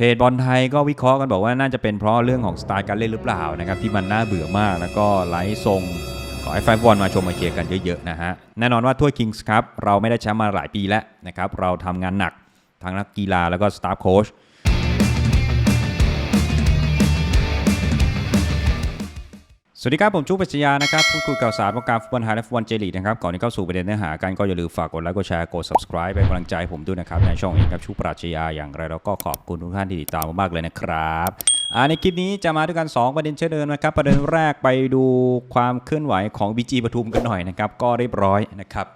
เพจบอลไทยก็วิเคราะห์กันบอกว่าน่าจะเป็นเพราะเรื่องของสไตล์การเล่นหรือเปล่านะครับที่มันน่าเบื่อมากแล้วก็ไร้ทรงขอให้แฟนบอลมาชมมาเชียร์กันเยอะๆนะฮะแน่นอนว่าถ้วยคิงส์ครับเราไม่ได้แชมป์มาหลายปีแล้วนะครับเราทำงานหนักทั้งนักกีฬาแล้วก็สตาฟโค้ช สวัสดีครับ ผมชูปัชญานะครับ พูดคุยข่าวสารวงการฟุตบอลไทยและฟุตบอลเจลีกนะครับ ก่อนที่เข้าสู่ประเด็นเนื้อหากันก็อย่าลืมฝากกดไลค์กดแชร์กด subscribe เป็นกำลังใจผมด้วยนะครับ ในช่องเองครับชูปรัชญาอย่างไรแล้วก็ขอบคุณทุกท่านที่ติดตามมากๆเลยนะครับในคลิปนี้จะมาด้วยกัน 2 ประเด็นเช่นเดิมนะครับ ประเด็นแรกไปดูความเคลื่อนไหวของ BG ปทุมกันหน่อยนะครับก็เรียบร้อยนะครับ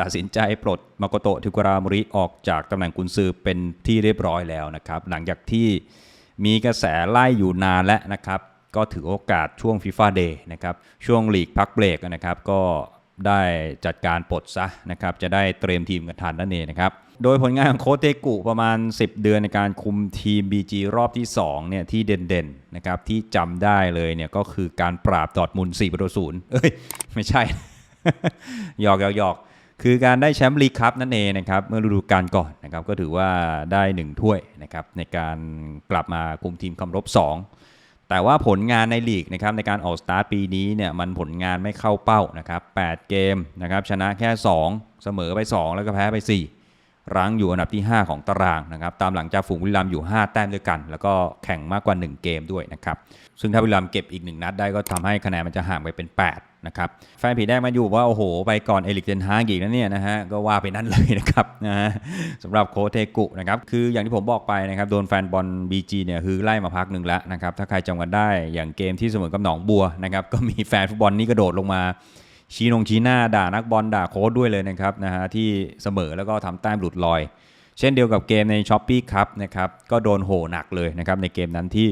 ตัดสินใจปลดมาโกโตะทิกุรามริออกจากตำแหน่งกุนซือเป็นที่เรียบร้อยแล้วนะครับหลังจากที่มีกระแสไล่อยู่นานแล้วนะครับ ก็ถือโอกาสช่วง FIFA Day นะครับช่วงลีกพักเบรกนะครับก็ได้จัดการปลดซะนะครับจะได้เตรียมทีมกันทันนั่นเองนะครับโดยผลงานของโค้ชเตกุประมาณ 10 เดือนในการคุมทีม BG รอบที่2เนี่ยที่เด่นๆนะครับที่จำได้เลยเนี่ยก็คือการปราบดอร์ทมุน4ประตูศูนย์เอ้ย ไม่ใช่ หยอกหยอกหยอกคือการได้แชมป์ลีกคัพนั่นเองนะครับเมื่อฤดูกาลก่อนนะครับก็ถือว่าได้ 1 ถ้วยนะครับในการกลับมาคุมทีมคำรบ 2 แต่ว่าผลงานในลีกนะครับในการออกสตาร์ทปีนี้เนี่ยมันผลงานไม่เข้าเป้านะครับ8เกมนะครับชนะแค่ 2 เสมอไป 2 แล้วก็แพ้ไป 4 รั้งอยู่อันดับที่ 5 ของตารางนะครับตามหลังจากฝูงวิลามอยู่ 5 แต้มด้วยกัน แล้วก็แข่งมากกว่า 1 เกมด้วยนะครับซึ่งถ้าวิลามเก็บอีก 1 นัดได้ก็ทำให้คะแนนมันจะห่างไปเป็น 8 นะครับแฟนผีแดงมาอยู่ว่า โอ้โห ไปก่อนเอลิกเทนฮากอีกนะเนี่ยนะฮะ ก็ว่าไปนั่นเลยนะครับนะฮะสำหรับโคเทกุนะครับ คืออย่างที่ผมบอกไปนะครับ โดนแฟนบอล BG เนี่ยคือไล่มาพักหนึ่งแล้วนะครับ ถ้าใครจำกันได้อย่างเกมที่เสมอกับหนองบัวนะครับ ก็มีแฟนฟุตบอลนี่กระโดดลงมาชี้นงชี้หน้าด่านักบอลด่าโค้ชด้วยเลยนะครับนะฮะที่เสมอแล้วก็ทำแต้มหลุดลอย เช่นเดียวกับเกมในช้อปปี้ครับนะครับก็โดนโหหนักเลยนะครับในเกมนั้นที่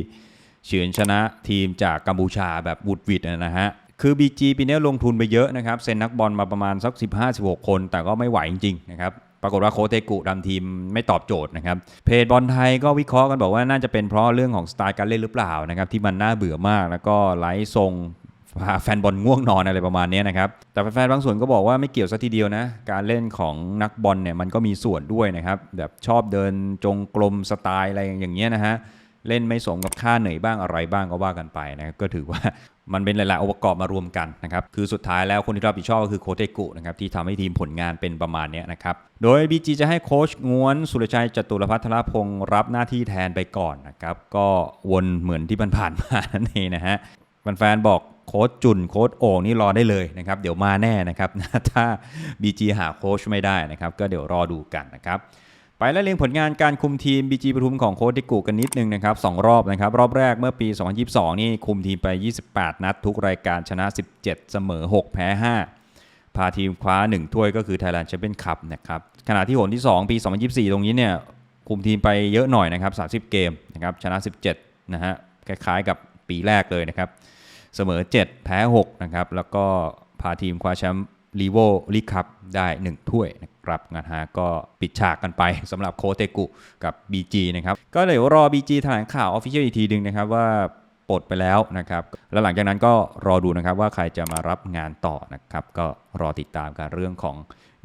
เฉือนชนะทีมจากกัมพูชาแบบบุดวิดนะฮะ คือ BG ปีนี้ลงทุนไปเยอะนะครับ เซ็นนักบอลมาประมาณสัก 15-16 คน แต่ก็ไม่ไหวจริงๆนะครับปรากฏว่าโคเทกุดำทีมไม่ตอบโจทย์นะครับ เพจบอลไทยก็วิเคราะห์กันบอกว่าน่าจะเป็นเพราะเรื่องของสไตล์การเล่นหรือเปล่านะครับที่มันน่าเบื่อมากแล้วก็ไร้ทรงพาแฟนบอลง่วงนอนอะไรประมาณนี้นะครับ แต่แฟนๆบางส่วนก็บอกว่าไม่เกี่ยวซะทีเดียวนะ การเล่นของนักบอลเนี่ยมันก็มีส่วนด้วยนะครับ แบบชอบเดินจงกรมสไตล์อะไรอย่างเงี้ยนะฮะ เล่นไม่สมกับค่าเหนื่อยบ้างอะไรบ้างก็ว่ากันไปนะก็ถือว่ามันเป็นหลาย ๆ องค์ประกอบมารวมกันนะครับ คือสุดท้ายแล้วคนที่รับผิดชอบก็คือโคเทกุนะครับที่ทำให้ทีมผลงานเป็นประมาณนี้นะครับ โดย BG จะให้โค้ชง้วน สุรชัยจตุรพัฒนพงศ์รับหน้าที่แทนไปก่อนนะครับ ก็วนเหมือนที่ผ่านๆมานั่นเองนะฮะแฟนๆบอกโค้ชจุนโค้ชโอ่งนี่รอได้เลยนะครับ เดี๋ยวมาแน่นะครับถ้า BG หาโค้ชไม่ได้นะครับ ก็เดี๋ยวรอดูกันนะครับ ไปแล้วเรียงผลงานการคุมทีม BG ปทุมของโค้ชติกุกันนิดนึงนะครับสองรอบนะครับ รอบแรกเมื่อปี 2022 นี่คุมทีมไป 28 นัด ทุกรายการชนะ 17 เสมอ 6 แพ้ 5 พาทีมคว้า 1 ถ้วยก็คือ Thailand Champions Cup นะครับขณะที่หนที่ 2 ปี 2024 ตรงนี้เนี่ยคุมทีมไปเยอะหน่อยนะครับ 30 เกมนะครับชนะ 17 นะฮะคล้ายๆกับปีแรกเลยนะครับ เสมอ 7 แพ้ 6 นะครับ แล้วก็พาทีมคว้าแชมป์ ลีโวลีคัพได้ 1 ถ้วยนะครับนฮะก็ปิดฉากกันไปสำหรับโคเตกุกับ BG นะครับ ก็เดี๋ยวรอ BG แถลงข่าวออฟฟิเชียลอีกทีหนึงนะครับว่า ปลดไปแล้วนะครับ แล้วหลังจากนั้นก็รอดูนะครับว่าใครจะมารับงานต่อนะครับ ก็รอติดตามการเรื่องของ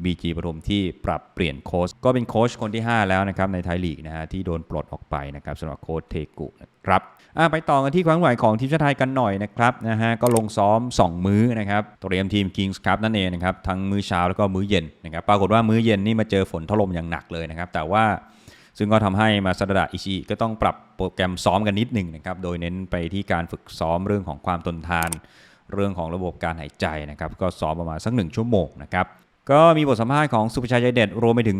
BG ปทุมที่ปรับเปลี่ยนโค้ชก็เป็นโค้ชคนที่ 5 แล้วนะครับในไทยลีกนะฮะที่โดนปลดออกไปนะครับสำหรับโค้ชเทกุนะครับไปต่อกันที่ความไหวของทีมชาติไทยกันหน่อยนะครับนะฮะก็ลงซ้อม 2 มื้อนะครับเตรียมทีม Kings Cup นั่นเองนะครับทั้งมื้อเช้าแล้วก็มื้อเย็นนะครับปรากฏว่ามื้อเย็นนี่มาเจอฝนถล่มอย่างหนักเลยนะครับแต่ว่า ซึ่งก็ทำให้มาซาดะอิชิก็ต้องปรับโปรแกรมซ้อมกันนิดหนึ่งนะครับโดยเน้นไปที่การฝึกซ้อมเรื่องของความทนทาน เรื่องของระบบการหายใจนะครับก็ซ้อมประมาณสักหนึ่งชั่วโมงนะครับก็มีบทสัมภาษณ์ของสุภชัยใจเด็ดรวมไปถึง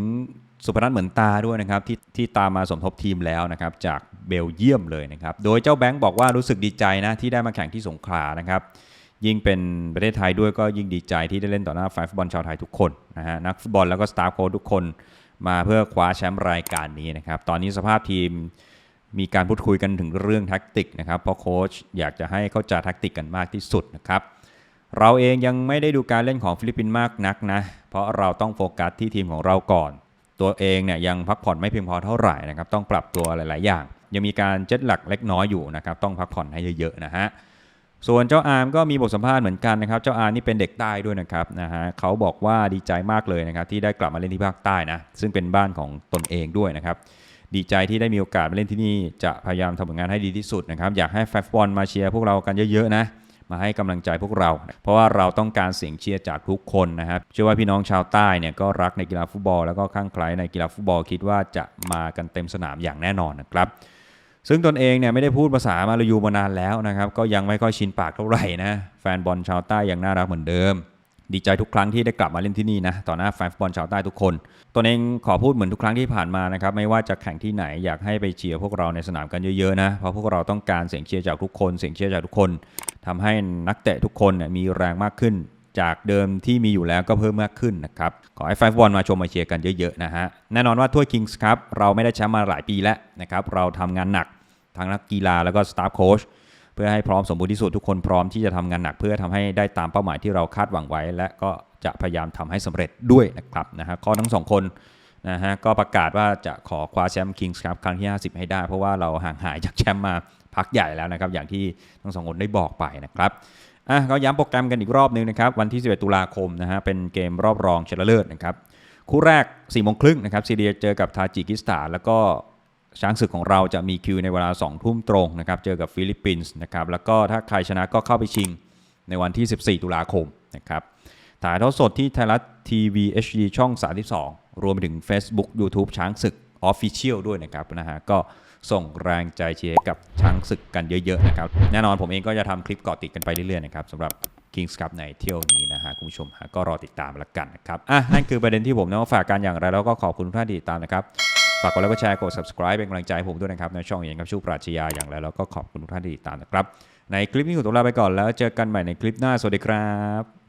สุพนัทเหมือนตาด้วยนะครับที่ที่ตามมาสมทบทีมแล้วนะครับจากเบลเยียมเลยนะครับโดยเจ้าแบงค์บอกว่ารู้สึกดีใจนะที่ได้มาแข่งที่สงขลานะครับยิ่งเป็นประเทศไทยด้วยก็ยิ่งดีใจที่ได้เล่นต่อหน้าแฟนฟุตบอลชาวไทยทุกคนนะฮะนักฟุตบอลแล้วก็สตาฟโค้ชทุกคน มาเพื่อคว้าแชมป์รายการนี้นะครับ ตอนนี้สภาพทีมมีการพูดคุยกันถึงเรื่องแท็กติกนะครับ เพราะโค้ชอยากจะให้เข้าใจแท็กติกกันมากที่สุดนะครับ เราเองยังไม่ได้ดูการเล่นของฟิลิปปินส์มากนักนะ เพราะเราต้องโฟกัสที่ทีมของเราก่อน ตัวเองเนี่ยยังพักผ่อนไม่เพียงพอเท่าไหร่นะครับ ต้องปรับตัวหลาย ๆ อย่าง ยังมีการเจ็ตหลักเล็กน้อยอยู่นะครับ ต้องพักผ่อนให้เยอะ ๆ นะฮะ ส่วนเจ้าอาร์มก็มีบทสัมภาษณ์เหมือนกันนะครับ เจ้าอาร์มนี่เป็นเด็กใต้ด้วยนะครับนะฮะเขาบอกว่าดีใจมากเลยนะครับที่ได้กลับมาเล่นที่ภาคใต้นะซึ่งเป็นบ้านของตนเองด้วยนะครับดีใจที่ได้มีโอกาสมาเล่นที่นี่จะพยายามทำผลงานให้ดีที่สุดนะครับอยากให้แฟนบอลมาเชียร์พวกเรากันเยอะๆนะมาให้กำลังใจพวกเรา เพราะว่าเราต้องการเสียงเชียร์จากทุกคนนะครับ เชื่อว่าพี่น้องชาวใต้เนี่ยก็รักในกีฬาฟุตบอล แล้วก็ข้างใคล้ในกีฬาฟุตบอลคิดว่าจะมากันเต็มสนามอย่างแน่นอนนะครับ ซึ่งตนเองเนี่ยไม่ได้พูดภาษามาลายูมานานแล้วนะครับ ก็ยังไม่ค่อยชินปากเท่าไหร่นะแฟนบอลชาวใต้ยังน่ารักเหมือนเดิม ดีใจทุกครั้งที่ได้กลับมาเล่นที่นี่นะต่อหน้าแฟนฟุตบอลชาวใต้ทุกคน ตนเองขอพูดเหมือนทุกครั้งที่ผ่านมานะครับไม่ว่าจะแข่งที่ไหนอยากให้ไปเชียร์พวกเราในสนามกันเยอะๆนะเพราะพวกเราต้องการเสียงเชียร์จากทุกคน เสียงเชียร์จากทุกคนทำให้นักเตะทุกคนเนี่ยมีแรงมากขึ้น จากเดิมที่มีอยู่แล้วก็เพิ่มมากขึ้นนะครับ ขอให้แฟนฟุตบอลมาชมมาเชียร์กันเยอะๆนะฮะ แน่นอนว่าถ้วยคิงส์ครับเราไม่ได้แชมป์มาหลายปีแล้วนะครับ เราทำงานหนักทั้งนักกีฬาแล้วก็สตาฟโค้ชเพื่อให้พร้อมสมบูรณ์ที่สุดทุกคนพร้อมที่จะทำงานหนัก เพื่อทำให้ได้ตามเป้าหมายที่เราคาดหวังไว้ และก็จะพยายามทำให้สำเร็จด้วยนะครับนะฮะก็ทั้งสองคนนะฮะก็ประกาศว่าจะขอคว้าแชมป์คิงส์ครับครั้งที่ 50 ให้ได้ เพราะว่าเราห่างหายจากแชมป์มาพักใหญ่แล้วนะครับ อย่างที่ทั้งสองคนได้บอกไปนะครับ อะก็ย้ำโปรแกรมกันอีกรอบนึงนะครับ วันที่ 11 ตุลาคมนะฮะเป็นเกมรอบรองชนะเลิศนะครับ คู่แรก4โมงครึ่งนะครับซีเรียเจอกับทาจิกิสถานแล้วก็ช้างศึกของเราจะมีคิวในเวลา2ทุ่มตรงนะครับเจอกับฟิลิปปินส์นะครับแล้วก็ถ้าใครชนะก็เข้าไปชิงในวันที่ 14 ตุลาคมนะครับถ่ายทอดสดที่ไทยรัฐทีวี HD ช่อง 32 รวมไปถึง Facebook YouTube ช้างศึก Official ด้วยนะครับนะฮะก็ ส่งแรงใจเชียร์กับช้างศึกกันเยอะๆนะครับ แน่นอนผมเองก็จะทำคลิปเกาะติดกันไปเรื่อยๆนะครับสำหรับ Kings Cup ในเที่ยวนี้นะฮะคุณผู้ชมก็รอติดตามล้วกันนะครับอะนั่นคือประเด็นที่ผมนำมาฝากกันอย่างไรแล้วก็ขอบคุณทุกท่านที่ติดตามนะครับฝากกดไลค์กดแชร์กด subscribe เป็นกำลังใจผมด้วยนะครับในช่องเองกับชูปราชญาอย่างไรแล้วก็ขอบคุณทุกท่านที่ติดตามนะครับในคลิปนี้ขอตัวลาไปก่อนแล้วเจอกันใหม่ในคลิปหน้าสวัสดีครับ